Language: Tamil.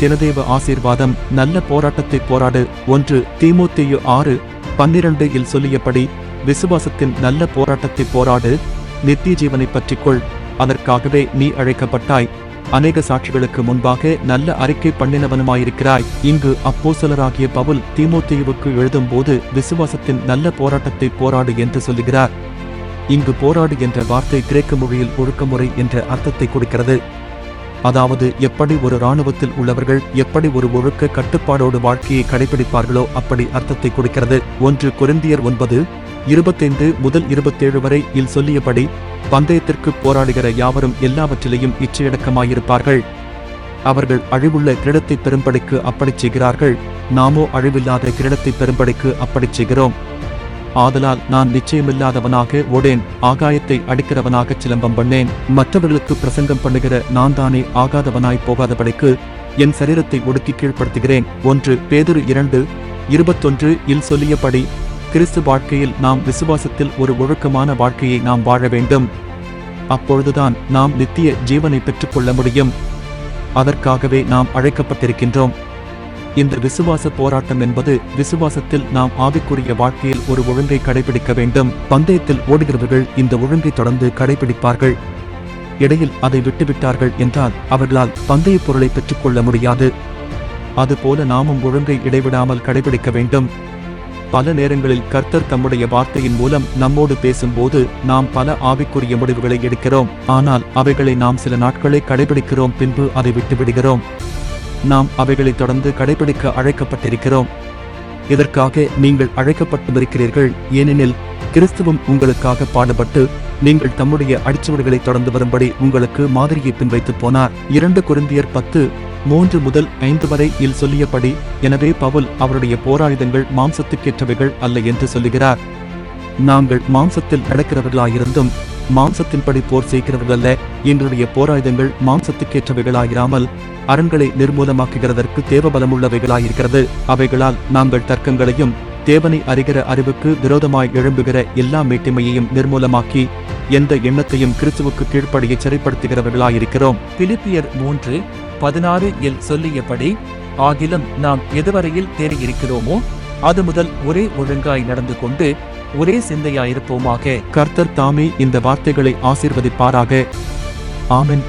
தினதேவ ஆசீர்வாதம் நல்ல போராட்டத்தை போராடு. ஒன்று தீமோத்தேயு ஆறு பன்னிரண்டு இல் சொல்லியபடி விசுவாசத்தின் நல்ல போராட்டத்தை போராடு. நித்திய ஜீவனை பற்றிக்கொள். அதற்காகவே நீ அழைக்கப்பட்டாய். அநேக சாட்சிகளுக்கு முன்பாக நல்ல அறிக்கை பண்ணினவனுமாயிருக்கிறாய். இங்கு அப்போசலராகிய பவுல் தீமோத்தேயுவுக்கு எழுதும்போது விசுவாசத்தின் நல்ல போராட்டத்தை போராடு என்று சொல்லுகிறார். இங்கு போராடு என்ற வார்த்தை கிரேக்க மொழியில் ஒழுக்கமுறை என்ற அர்த்தத்தை கொடுக்கிறது. அதாவது எப்படி ஒரு இராணுவத்தில் உள்ளவர்கள் எப்படி ஒரு ஒழுக்க கட்டுப்பாடோடு வாழ்க்கையை கடைபிடிப்பார்களோ அப்படி அர்த்தத்தை கொடுக்கிறது. ஒன்று குருந்தியர் ஒன்பது இருபத்தைந்து முதல் இருபத்தேழு வரை இல் சொல்லியபடி பந்தயத்திற்கு போராடுகிற யாவரும் எல்லாவற்றிலேயும் இச்சையடக்கமாயிருப்பார்கள். அவர்கள் அழிவுள்ள கிரீடத்தை பெரும்படிக்கு அப்படிச் செய்கிறார்கள். நாமோ அழிவில்லாத கிரீடத்தை பெரும்படிக்கு அப்படிச் செய்கிறோம். ஆதலால் நான் நிச்சயமில்லாதவனாக ஓடேன் ஆகாயத்தை அடிக்கிறவனாகச் சிலம்பம் பண்ணேன். மற்றவர்களுக்கு பிரசங்கம் பண்ணுகிற நான் தானே ஆகாதவனாய் போகாதபடிக்கு என் சரீரத்தை ஒடுக்கி கீழ்ப்படுத்துகிறேன். ஒன்று பேதுரு இரண்டு இருபத்தொன்று இல் சொல்லியபடி கிறிஸ்து வாழ்க்கையில் நாம் விசுவாசத்தில் ஒரு ஒழுக்கமான வாழ்க்கையை நாம் வாழ வேண்டும். அப்பொழுதுதான் நாம் நித்திய ஜீவனை பெற்றுக்கொள்ள முடியும். அதற்காகவே நாம் அழைக்கப்பட்டிருக்கின்றோம். இந்த விசுவாச போராட்டம் என்பது விசுவாசத்தில் நாம் ஆவிக்குரிய வாழ்க்கையில் ஒரு ஒழுங்கை கடைபிடிக்க வேண்டும். பந்தயத்தில் ஓடுகிறவர்கள் இந்த ஒழுங்கை தொடர்ந்து கடைபிடிப்பார்கள். இடையில் அதை விட்டுவிட்டார்கள் என்றால் அவர்களால் பந்தய பொருளை பெற்றுக்கொள்ள முடியாது. அதுபோல நாமும் ஒழுங்கை இடைவிடாமல் கடைபிடிக்க வேண்டும். பல நேரங்களில் கர்த்தர் தம்முடைய வார்த்தையின் மூலம் நம்மோடு பேசும்போது நாம் பல ஆவிக்குரிய முடிவுகளை எடுக்கிறோம். ஆனால் அவைகளை நாம் சில நாட்களை கடைபிடிக்கிறோம். பின்பு அதை விட்டுவிடுகிறோம். நாம் அவைகளை தொடர்ந்து கடைபிடிக்க அழைக்கப்பட்டிருக்கிறோம். இதற்காக நீங்கள் அழைக்கப்பட்டிருக்கிறீர்கள். ஏனெனில் கிறிஸ்துவும் உங்களுக்காக பாடுபட்டு நீங்கள் தம்முடைய அடிச்சுவடுகளை தொடர்ந்து வரும்படி உங்களுக்கு மாதிரியை பின்வைத்து போனார். இரண்டு குருந்தியர் பத்து மூன்று முதல் ஐந்து வரை இல் சொல்லியபடி எனவே பவுல் அவருடைய போராயுதங்கள் மாம்சத்துக்கேற்றவைகள் அல்ல என்று சொல்லுகிறார். நாங்கள் மாம்சத்தில் நடக்கிறவர்களாயிருந்தும் மாம்சத்தின்படி போர் செய்கிறவர்களல்ல. இன்றைய போராயுதங்கள் மாம்சத்துக்கேற்றவைகளாயிராமல் அரண்களை நிர்மூலமாக்குகிறதற்கு தேவபலமுள்ளவைகளாயிருக்கிறது. அவைகளால் நாங்கள் தர்க்கங்களையும் தேவனை அறிகிற அறிவுக்கு விரோதமாய் எழும்புகிற எல்லா மேட்டிமையையும் நிர்மூலமாக்கி எந்த எண்ணத்தையும் கிறிஸ்துவுக்கு கீழ்ப்படியை சரிப்படுத்துகிறவர்களாயிருக்கிறோம். பிலிப்பியர் மூன்று பதினாறு இல் சொல்லியபடி ஆகிலும் நாம் எதுவரையில் தேறியிருக்கிறோமோ அது முதல் ஒரே ஒழுங்காய் நடந்து கொண்டு ஒரே சிந்தையாயிருப்போமாக. கர்த்தர் தாமே இந்த வார்த்தைகளை ஆசிர்வதிப்பாராக. ஆமென்.